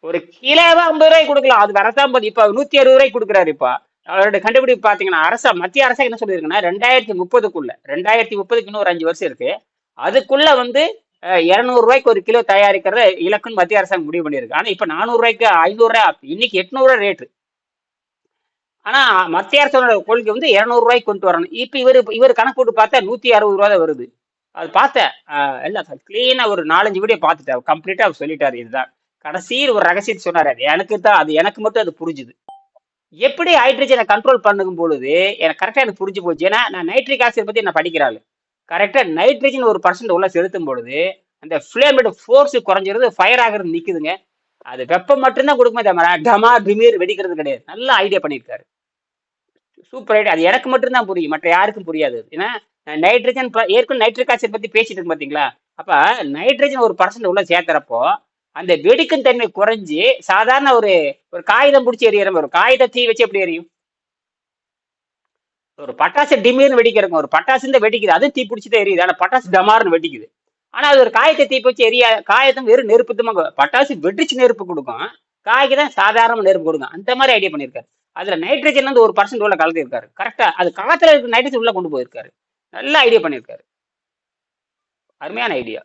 ஒரு கிலோவா ஐம்பது ரூபாய்க்கு கொடுக்கலாம். அது வரதான் போது இப்ப நூத்தி அறுபது ரூபாய்க்கு கொடுக்குறாரு இப்ப. அவரோட கண்டுபிடிப்பு பாத்தீங்கன்னா அரசா மத்திய அரசா என்ன சொல்லியிருக்குன்னா ரெண்டாயிரத்தி முப்பதுக்குள்ள ரெண்டாயிரத்தி முப்பதுக்கு இன்னும் ஒரு அஞ்சு வருஷம் இருக்கு. அதுக்குள்ள வந்து இரநூறுவாய்க்கு ஒரு கிலோ தயாரிக்கிறத இலக்குன்னு மத்திய அரசாங்கம் முடிவு பண்ணியிருக்கு. ஆனால் இப்போ நானூறுரூவாய்க்கு ஐநூறுரூவா ஐநூறு இன்னைக்கு எட்நூறுரூவா ரேட்டு. ஆனா மத்திய அரசோட கொள்கை வந்து இரநூறுவாய்க்கு கொண்டு வரணும். இப்போ இவர் இவர் கணக்கு போட்டு பார்த்தா நூற்றி அறுபது ரூபா தான் வருது. அது பார்த்தேன் இல்லை எல்லாம் க்ளீனாக ஒரு நாலஞ்சு வீடியோ பார்த்துட்டேன். கம்ப்ளீட்டாக அவர் சொல்லிட்டார் இதுதான். கடைசியில் ஒரு ரகசியத்தை சொன்னார். அது எனக்கு தான் அது எனக்கு மட்டும் அது புரிஞ்சுது. எப்படி ஹைட்ரஜனை கண்ட்ரோல் பண்ணும் பொழுது எனக்கு கரெக்டாக எனக்கு புரிஞ்சு போச்சு. ஏன்னா நான் நைட்ரிக் ஆசிட் பற்றி நான் படிக்கிறாள் கரெக்டாக நைட்ரஜன் ஒரு பர்சன்ட் உள்ள செலுத்தும் பொழுது அந்த ஃப்ளேமோட ஃபோர்ஸ் குறைஞ்சிருது ஃபயர் ஆகிறது நிற்குதுங்க அது வெப்பம் மட்டும்தான் கொடுக்குமே தவிர டமா டிமீர் வெடிக்கிறது கிடையாது. நல்ல ஐடியா பண்ணியிருக்காரு. சூப்பர் ஐடியா அது எனக்கு மட்டும்தான் புரியும். மற்ற யாருக்கும் புரியாது. ஏன்னா நைட்ரஜன் ஏற்கனவே நைட்ரிக் ஆசிட் பற்றி பேசிட்டு இருக்கு பார்த்தீங்களா அப்போ நைட்ரஜன் ஒரு பர்சன்ட் உள்ள சேர்த்துறப்போ அந்த வெடிக்கும் தன்மை குறைஞ்சி சாதாரண ஒரு ஒரு காகிதம் பிடிச்சி எரியற மாதிரி ஒரு காகித தீ வச்சு எப்படி எரியும் ஒரு பட்டாசு டிமீர்னு வெடிக்கிறங்க ஒரு பட்டாசு இந்த வெடிக்குது. அதுவும் தீ பிடிச்சி தான் எரியுது. ஆனா பட்டாசு டமார்னு வெடிக்குது. ஆனா அது ஒரு காயத்தை தீ பிடிச்சி எரிய காயத்தும் வெறும் நெருப்பு தான் பட்டாசு வெடிச்சு நெருப்பு கொடுக்கும். காய்க்கு தான் சாதாரண நெருப்பு கொடுக்கும். அந்த மாதிரி ஐடியா பண்ணியிருக்காரு. அதுல நைட்ரஜன் வந்து ஒரு பர்சன்ட் உள்ள கலந்துருக்காரு. கரெக்டா அது காத்துல இருக்கிற நைட்ரஜன் உள்ள கொண்டு போயிருக்காரு. நல்ல ஐடியா பண்ணியிருக்காரு. அருமையான ஐடியா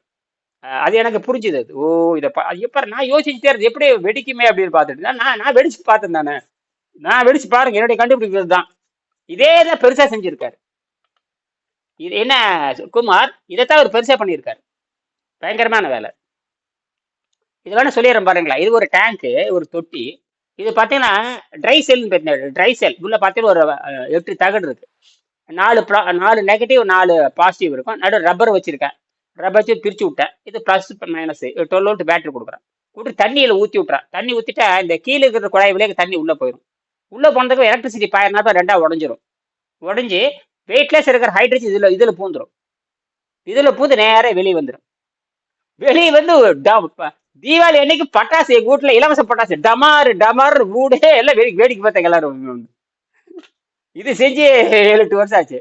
அது எனக்கு புரிஞ்சுது அது. ஓ இதை எப்ப நான் யோசிச்சுட்டே இருந்தது. எப்படி வெடிக்குமே அப்படின்னு பார்த்துட்டு. நான் நான் வெடிச்சு பார்த்தேன் தானே. நான் வெடிச்சு பாருங்க. என்னுடைய கண்டுபிடிக்கிறது தான் இதே தான் பெருசா செஞ்சிருக்காரு. இது என்ன குமார் இதைத்தான் அவர் பெருசா பண்ணியிருக்காரு. பயங்கரமான வேலை. இது வேணா சொல்லிடுறேன் பாருங்களா. இது ஒரு டேங்க்கு ஒரு தொட்டி. இது பார்த்தீங்கன்னா ட்ரை செல் ட்ரை செல் உள்ள பார்த்தீங்கன்னா ஒரு எட்டு தகடு இருக்கு. நாலு ப்ளா நாலு நெகட்டிவ் நாலு பாசிட்டிவ் இருக்கும். நடு ரப்பர் வச்சிருக்கேன். ரப்பர் வச்சு பிரித்து விட்டேன். இது plus minus twelve volt battery கொடுக்குறேன். கொடுத்து தண்ணியில் ஊற்றி விட்றேன் தண்ணி ஊற்றிட்டா இந்த கீழே இருக்கிற குழாய் விலைக்கு தண்ணி உள்ளே போயிடும் உள்ளே போனதுக்கு எலக்ட்ரிசிட்டி பயன்னா ரெண்டாக உடஞ்சிரும். உடஞ்சி வெயிட்லெஸ் இருக்கிற ஹைட்ரஜன் இதில் இதில் பூந்துடும் இதில் பூந்து நேராக வெளியே வந்துடும் வெளியே வந்து டம் தீபாவளி அன்னைக்கு பட்டாசு எங்கள் வீட்டில் இலவச பட்டாசு. டமாரு டமாரு வீடே எல்லாம் வேடிக்கை வேடிக்கை பார்த்தாங்க எல்லாரும். இது செஞ்சு ஏழு எட்டு வருஷம் ஆச்சு.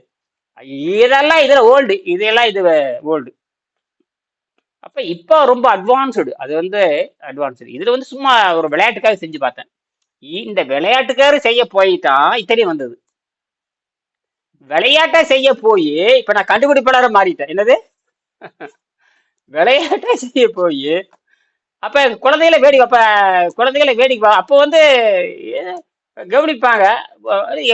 இதெல்லாம் இதில் ஓல்டு இதெல்லாம் இது ஓல்டு அப்போ இப்போ ரொம்ப அட்வான்ஸ்டு அது வந்து அட்வான்ஸ்டு இதில் வந்து சும்மா ஒரு விளையாட்டுக்காக செஞ்சு பார்த்தேன். இந்த விளையாட்டுக்காக செய்ய போய்தான் இத்தனை வந்தது. விளையாட்டை செய்ய போய் இப்ப நான் கண்டுபிடிப்பாளரை மாறிட்டேன். என்னது? விளையாட்டை செய்ய போய் அப்ப குழந்தைகளை வேடி அப்ப குழந்தைகளை வேடிக்கை அப்போ வந்து ஏ, கவனிப்பாங்க.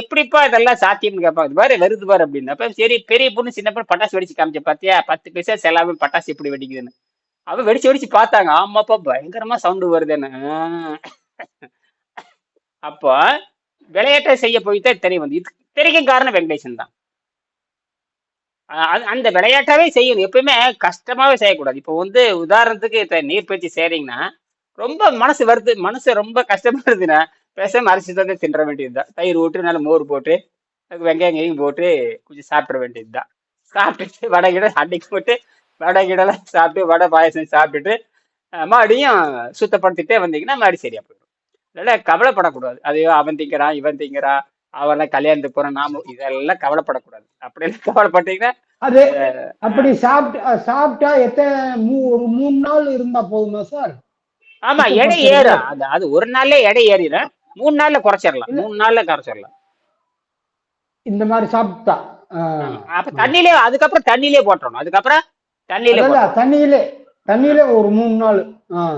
எப்படிப்பா இதெல்லாம் சாத்தியம்னு கேட்பாங்க. இது பாரு வருது பாரு அப்படின்னு. அப்ப சரி பெரிய பொண்ணு சின்ன பொண்ணு பட்டாசு வெடிச்சு காமிச்ச பார்த்தியா பத்து பைசா செல்லாம பட்டாசு எப்படி வெடிக்குதுன்னு. அவன் வெடிச்சு வெடிச்சு பார்த்தாங்க. ஆமாப்பா பயங்கரமா சவுண்டு வருதுன்னு. அப்போ விளையாட்டை செய்ய போய் தான் தெரிய வந்து இது காரணம் வெங்கடேசன் தான். அது- அந்த விளையாட்டாவே செய்யணும். எப்பயுமே கஷ்டமாவே செய்யக்கூடாது. இப்போ வந்து உதாரணத்துக்கு நீர்பயிற்சி செய்றீங்கன்னா ரொம்ப மனசு வருது. மனசு ரொம்ப கஷ்டப்படுதுன்னா பேசாம அரிசி தான் தின்ற வேண்டியதுதான் தயிர் ஊட்டு நல்ல மோர் போட்டு அதுக்கு வெங்காயம் கையும் போட்டு கொஞ்சம் சாப்பிட வேண்டியதுதான் சாப்பிட்டுட்டு வடை கிட அன்னைக்கு போட்டு வடை கிடலாம் சாப்பிட்டு வடை பாயசம் சாப்பிட்டுட்டு மறுபடியும் சுத்தப்படுத்திட்டே வந்தீங்கன்னா மறுபடியும் சரியா போயிடும். அதனால கவலைப்படக்கூடாது. அது அவன் திங்கிறான் இவன் திங்கிறான் அவெல்லாம் கல்யாணத்துக்கு போறான் நாம இதெல்லாம் கவலைப்படக்கூடாது. அப்படியெல்லாம் கவலைப்பட்டீங்கன்னா அது அப்படி சாப்பிட்டு சாப்பிட்டா எத்தனை மூணு நாள் இருந்தா போதுமா சார்? ஆமா எடை ஏறும். அது அது ஒரு நாள்ல எடை ஏறிடும். மூணு நாள்ல குறைச்சிடலாம். இல்ல. மூணு நாள்ல குறைச்சிடலாம். இந்த மாதிரி சாப்பிட்டா. அப்ப தண்ணியிலே அதுக்கப்புறம் தண்ணியிலே போட்டுறணும். அதுக்கப்புறம் தண்ணியிலே தண்ணியிலே தண்ணியிலே ஒரு மூணு நாள்.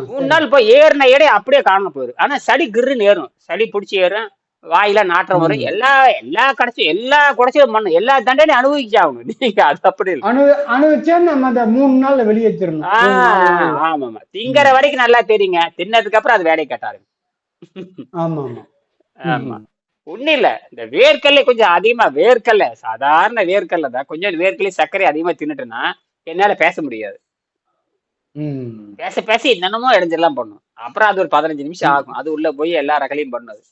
மூணு. நாள் போய் ஏறின எடை அப்படியே காணாம போயிடும் ஆனா சளி கிருன்னு ஏறும். சளி பிடிச்சி ஏறும். வாயில நாற்றம் வரும். எல்லா எல்லா கடைசி எல்லா குடைச்சலும் பண்ணும் எல்லா தண்டனையும் அனுபவிச்சாகணும் நீங்க அது அப்படி அணுவிச்சா நம்ம அந்த மூணு நாள்ல வெளியேற்றிடணும் நாள்ல. ஆமாமா. திங்கிற வரைக்கும் நல்லா தெரியுங்க. தின்னதுக்கு அப்புறம் அது வேலையை கட்டாரு ஆமா ஆமா. ஆமா ஒண்ணும் இல்ல. இந்த வேர்க்கல்ல கொஞ்சம் அதிகமா வேர்க்கல்ல சாதாரண வேர்க்கல்ல தான். கொஞ்சம் வேர்க்கல்ல சர்க்கரை அதிகமா தின்னுட்டுனா என்னால பேச முடியாது. பேச பேச என்னென்னமோ இடைஞ்செல்லாம் பண்ணும். அப்புறம் அது ஒரு பதினஞ்சு நிமிஷம் ஆகும். அது உள்ள போய் எல்லா ரகலையும் பண்ணுது.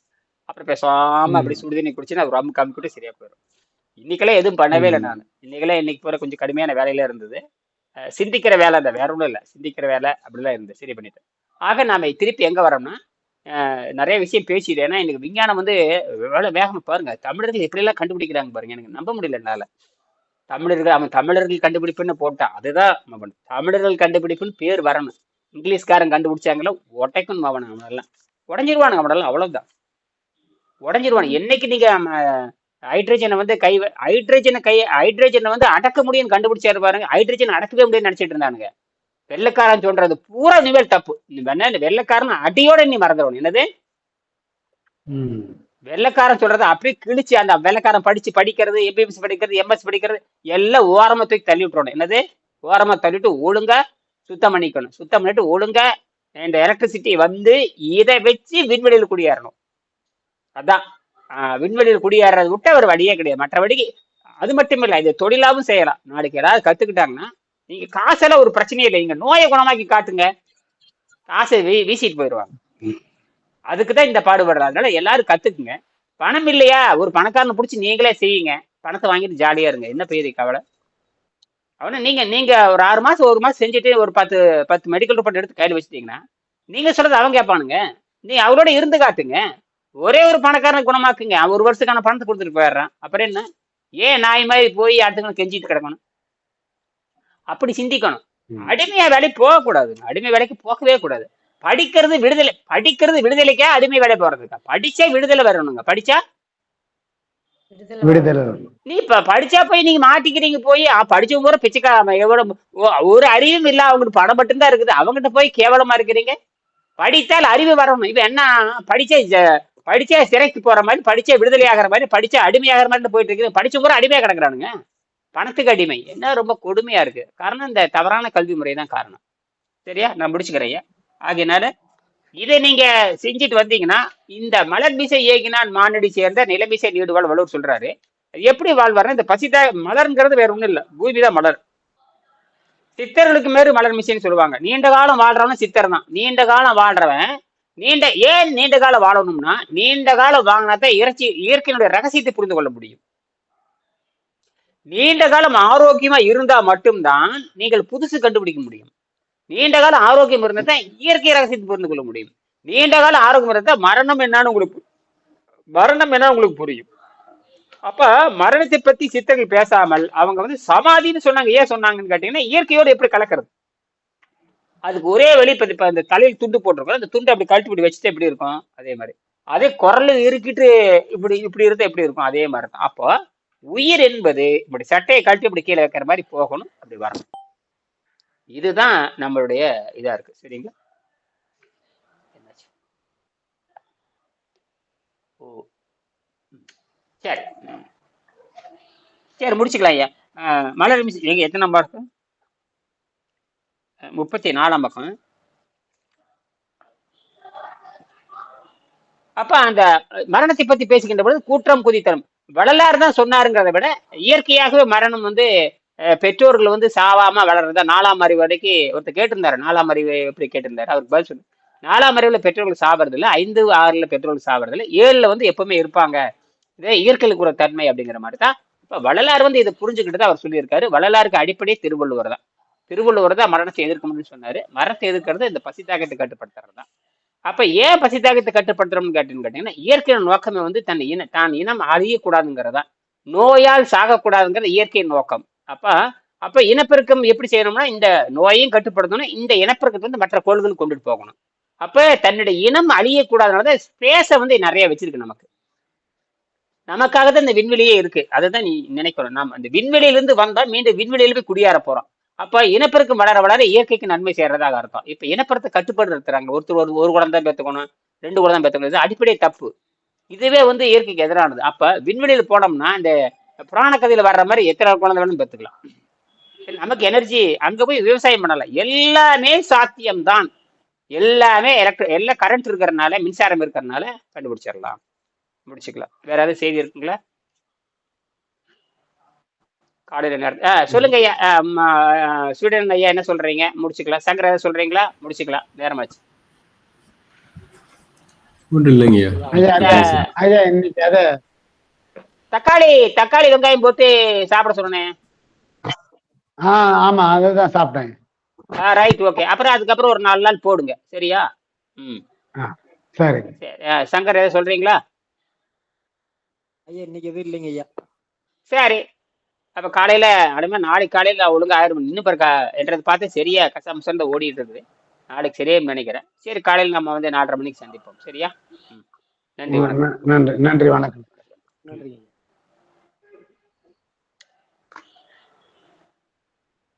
அப்புறம் பேசாம அப்படி சுடுதண்ணி குடிச்சு நான் ரம் காமிக்கிட்டு சரியா போயிடும் இன்னைக்கெல்லாம் எதுவும் பண்ணவே இல்லை. நான். இன்னைக்கெல்லாம் இன்னைக்கு போற கொஞ்சம் கடுமையான வேலையில இருந்தது. சிந்திக்கிற வேலை தான் வேற ஒன்றும் இல்லை. சிந்திக்கிற வேலை அப்படிலாம் இருந்தது. சரி பண்ணிட்டேன். ஆக நாம திருப்பி எங்க வரோம்னா நிறைய விஷயம் பேசிடு ஏன்னா எனக்கு விஞ்ஞானம் வந்து வேலை வேகமா பாருங்க. தமிழர்கள் எப்படியெல்லாம் கண்டுபிடிக்கிறாங்க பாருங்க. எனக்கு நம்ப முடியல என்னால. தமிழர்கள் அவன் தமிழர்கள் கண்டுபிடிப்புன்னு போட்டான். அதுதான் அவன் தமிழர்கள் கண்டுபிடிப்புன்னு பேர் வரணும். இங்கிலீஷ்காரன் கண்டுபிடிச்சாங்களோ உடைக்கணும் அவன் அவனெல்லாம். உடஞ்சிருவானுங்க அவனெல்லாம் அவ்வளவுதான். உடஞ்சிருவானு என்னைக்கு நீங்க ஹைட்ரஜனை வந்து கை ஹைட்ரஜனை கை ஹைட்ரஜனை வந்து அடக்க முடியும்னு கண்டுபிடிச்சாரு பாருங்க. ஹைட்ரஜன் அடக்கவே முடியும்னு நினைச்சிட்டு இருந்தானுங்க. வெள்ளைக்காரன் சொல்றது பூரா நிவேல் தப்பு. நீ இந்த அடியோட நீ மறந்துடணும். என்னது? ம். வெள்ளைக்காரன் சொல்றதை அப்படியே கிழிச்சு அந்த வெள்ளைக்காரன் படிச்சு படிக்கிறது எம்பிபிஎஸ் படிக்கிறது எம்எஸ் படிக்கிறது எல்லாம் ஓரமா தூக்கி தள்ளி விட்டுறணும். என்னது? ஓரமா தள்ளிட்டு ஒழுங்கா சுத்தம் பண்ணிக்கணும். சுத்தம் பண்ணிட்டு ஒழுங்கா இந்த எலக்ட்ரிசிட்டி வந்து இதை வச்சு விண்வெளியில் குடியேறணும். அதான். விண்வெளியில் குடியேறது விட்டு ஒரு வழியே கிடையாது. மற்றபடிக்கு அது மட்டும் இல்லை இது தொழிலாகவும் செய்யலாம். நாளைக்கு ஏதாவது கத்துக்கிட்டாங்கன்னா நீங்க காசெல்லாம் ஒரு பிரச்சனையே இல்லை நீங்க நோயை குணமாக்கி காட்டுங்க. காசை வீ வீசிட்டு போயிடுவாங்க. அதுக்கு தான் இந்த பாடுபடுறது. அதனால எல்லாரும் கத்துக்குங்க. பணம் இல்லையா? ஒரு பணக்காரனை பிடிச்சி நீங்களே செய்யுங்க. பணத்தை வாங்கிட்டு ஜாலியா இருங்க. என்ன பெரிய கவலை? அவன நீங்க நீங்க ஒரு ஆறு மாசம் ஒரு மாசம் செஞ்சுட்டு ஒரு பத்து பத்து மெடிக்கல் ரிப்போர்ட் எடுத்து கையில் வச்சிட்டீங்கன்னா நீங்க சொல்றது அவன் கேட்பானுங்க. நீ அவரோட இருந்து காட்டுங்க. ஒரே ஒரு பணக்காரனை குணமாக்குங்க. அவன் ஒரு வருஷத்துக்கான பணத்தை கொடுத்துட்டு போயிடுறான். அப்புறம் என்ன? ஏன் நாய் மாதிரி போய் அடுத்தவங்களை கெஞ்சிட்டு கிடக்கணும்? அப்படி சிந்திக்கணும். அடிமையா வேலைக்கு போகக்கூடாது. அடிமை வேலைக்கு போகவே கூடாது. படிக்கிறது விடுதலை படிக்கிறது விடுதலைக்கா அடிமை வேலை போறதுக்கா? படிச்சா விடுதலை வரணுங்க. படிச்சா? விடுதலை விடுதலை நீ இப்ப படிச்சா போய் நீங்க மாட்டிக்கிறீங்க போய் ஆ, படிச்சவங்க பூரா பிச்சைக்கா எவ்வளவு ஒரு அறிவும் இல்ல அவங்களுக்கு பணம் மட்டும்தான் இருக்குது. அவங்ககிட்ட போய் கேவலமா இருக்கிறீங்க? படித்தால் அறிவு வரணும். இது என்ன படிச்சா படிச்சா சிறைக்கு போற மாதிரி படிச்சா விடுதலை ஆகிற மாதிரி படிச்சா அடிமையாகிற மாதிரி போயிட்டு இருக்குது. படிச்ச பூரா அடிமையா கிடக்குறானுங்க. பணத்துக்கு அடிமை. என்ன ரொம்ப கொடுமையா இருக்கு. காரணம் இந்த தவறான கல்வி முறை தான் காரணம். சரியா? நான் முடிச்சுக்கிறேன் ஆகையினால இதை நீங்க செஞ்சுட்டு வந்தீங்கன்னா இந்த மலர்மிசை ஏகினான் மானடி சேர்ந்த நிலமிசை நீடுவாள் வள்ளுவர் சொல்றாரு. எப்படி வாழ்வார்னா இந்த பசிதா மலர்ங்கிறது வேற ஒண்ணும் இல்லை. பூமி தான் மலர். சித்தர்களுக்கு மேரு மலர் மிசைன்னு சொல்லுவாங்க. நீண்ட காலம் வாழ்றவன் சித்தர் தான் நீண்ட காலம் வாழ்றவன் நீண்ட ஏன் நீண்ட காலம் வாழணும்னா நீண்ட காலம் வாங்கினா தான் இறைச்சி இயற்கையினுடைய ரகசியத்தை புரிந்து கொள்ள முடியும். நீண்ட காலம் ஆரோக்கியமா இருந்தா மட்டும்தான் நீங்கள் புதுசு கண்டுபிடிக்க முடியும். நீண்ட காலம் ஆரோக்கியம் மருந்தை தான் இயற்கை ரகசியத்தை புரிந்து கொள்ள முடியும். நீண்ட காலம் ஆரோக்கியம் மருந்தை மரணம் என்னன்னு உங்களுக்கு மரணம் என்ன உங்களுக்கு புரியும். அப்ப மரணத்தை பத்தி சித்தர்கள் பேசாமல் அவங்க வந்து சமாதின்னு சொன்னாங்க. ஏன் சொன்னாங்கன்னு கேட்டீங்கன்னா இயற்கையோடு எப்படி கலக்கிறது? அதுக்கு ஒரே வழி இப்ப அந்த இந்த தலையில் துண்டு போட்டிருக்கோம் அந்த துண்டு அப்படி கழட்டி இப்படி வச்சுட்டு எப்படி இருக்கும்? அதே மாதிரி. அதே குரல் இருக்கிட்டு இப்படி இப்படி இருந்தா எப்படி இருக்கும்? அதே மாதிரி தான் அப்போ உயிர் என்பது இப்படி சட்டையை கழட்டி இப்படி கீழே வைக்கிற மாதிரி போகணும் அப்படி வரணும். இதுதான் நம்மளுடைய இதா இருக்கு. சரிங்களா? ஓ. சரி. சரி முடிச்சுக்கலாம் ஐயா. மலர் மிஸ் எங்க எத்தனை நம்பர் இருக்கு? முப்பத்தி நாலாம் பக்கம். அப்ப அந்த மரணத்தை பத்தி பேசுகின்ற பொழுது கூற்றம் குதித்தனம் வள்ளலார் தான் சொன்னாருங்கிறத விட இயற்கையாகவே மரணம் வந்து பெற்றோர்கள் வந்து சாவாம வளர்றதா நாலாம் அறிவு வரைக்கும் ஒருத்தர் கேட்டிருந்தாரு. நாலாம் அறிவு எப்படி கேட்டிருந்தாரு? அவருக்கு பதில் சொல்லு. நாலாம் அறிவுல பெற்றோர்கள் சாப்பிட்றது இல்லை. ஐந்து ஆறுல பெற்றோர்கள் சாப்பிட்றது இல்லை. ஏழுல வந்து எப்பவுமே இருப்பாங்க. இதே இயற்கைக்கு ஒரு தன்மை அப்படிங்கிற மாதிரி தான். இப்ப வள்ளலார் வந்து இதை புரிஞ்சுக்கிட்டு தான் அவர் சொல்லியிருக்காரு. வள்ளலாருக்கு அடிப்படை திருவள்ளுவர் தான். திருவள்ளுவர் தான் மரணத்தை எதிர்க்க முடியும்னு சொன்னாரு. மரணத்தை எதிர்க்கிறது இந்த பசித்தாக்கத்தை கட்டுப்படுத்துறது தான். அப்ப ஏன் பசித்தாக்கத்தை கட்டுப்படுத்துறோம்னு கேட்டீங்கன்னு கேட்டீங்கன்னா இயற்கையின் நோக்கமே வந்து தன் இன தான் இனம் அழியக்கூடாதுங்கிறதா நோயால் சாகக்கூடாதுங்கிறது இயற்கையின் நோக்கம். அப்ப அப்ப இனப்பெருக்கம் எப்படி செய்யணும்னா இந்த நோயையும் கட்டுப்படுத்தணும். இந்த இனப்பெருக்கத்தை வந்து மற்ற கோள்களுக்கு கொண்டுட்டு போகணும். அப்ப தன்னுடைய இனம் அழியக்கூடாதுனால ஸ்பேஸை வந்து நிறைய வச்சிருக்கு நமக்கு. நமக்காக தான் இந்த விண்வெளியே இருக்கு. அதுதான் நீ நினைக்கணும். நாம் அந்த விண்வெளியிலிருந்து வந்தா மீண்டும் விண்வெளியில போய் குடியேற போறோம். அப்ப இனப்பெருக்கம் வளர வளர இயற்கைக்கு நன்மை செய்யறதாக அர்த்தம். இப்ப இனப்பெருக்கத்தை கட்டுப்படுத்துறாங்க. ஒருத்தர் ஒரு ஒரு குடம் தான் பெற்றுக்கணும் ரெண்டு குடம் தான் பெத்துக்கணும். இது அடிப்படை தப்பு. இதுவே வந்து இயற்கைக்கு எதிரானது. அப்ப விண்வெளியில் போனோம்னா இந்த புராண கதையில வர்ற மாதிரி எத்தனை குழந்தை வேணும் பெத்துக்கலாம் நமக்கு எனர்ஜி அங்க போய் விவசாயம் பண்ணலாம் எல்லாமே சாத்தியம்தான். எல்லாமே எலக்ட்ரி எல்லாம் கரண்ட் இருக்கிறதுனால மின்சாரம் இருக்கிறதுனால கண்டுபிடிச்சிடலாம். முடிச்சுக்கலாம். வேற ஏதாவது செய்தி இருக்குங்களா? காலையில நேரத்து ஆ சொல்லுங்க ஐயா. ஸ்வீடன் ஐயா என்ன சொல்றீங்க? முடிச்சுக்கலாம். சங்கர் ஏதாவது சொல்றீங்களா? முடிச்சுக்கலாம். நேரமாச்சு. ஒன்றும் ஐயா, ஐயா இன்னைக்கு அத தக்காளி தக்காளி வெங்காயம் போட்டு சாப்பிட சொன்னேன். ஆ ஆமா அதுதான் சாப்பிட்டேன். ரைட் ஓகே அப்புறம் அதுக்கப்புறம் ஒரு நாலு நாள் போடுங்க. சரியா? ம். ஆ சரி. சரி ஆ, சங்கர் ஏதாவது சொல்றீங்களா? ஐயா இன்னைக்கு எதுவும் இல்லைங்க ஐயா. சரி. அப்ப காலையில அடுமே நாளைக்கு காலையில ஒழுங்கா ஆயிரும் இன்னும் பாருக்கா என்றது பார்த்து சரியா கசம்சம் ஓடிட்டு இருக்குது. நாளைக்கு சரியான்னு நினைக்கிறேன். சரி காலையில நம்ம வந்து நாலரை மணிக்கு சந்திப்போம். சரியா? ம். நன்றி வணக்கம். நன்றி நன்றி வணக்கம். நன்றிங்க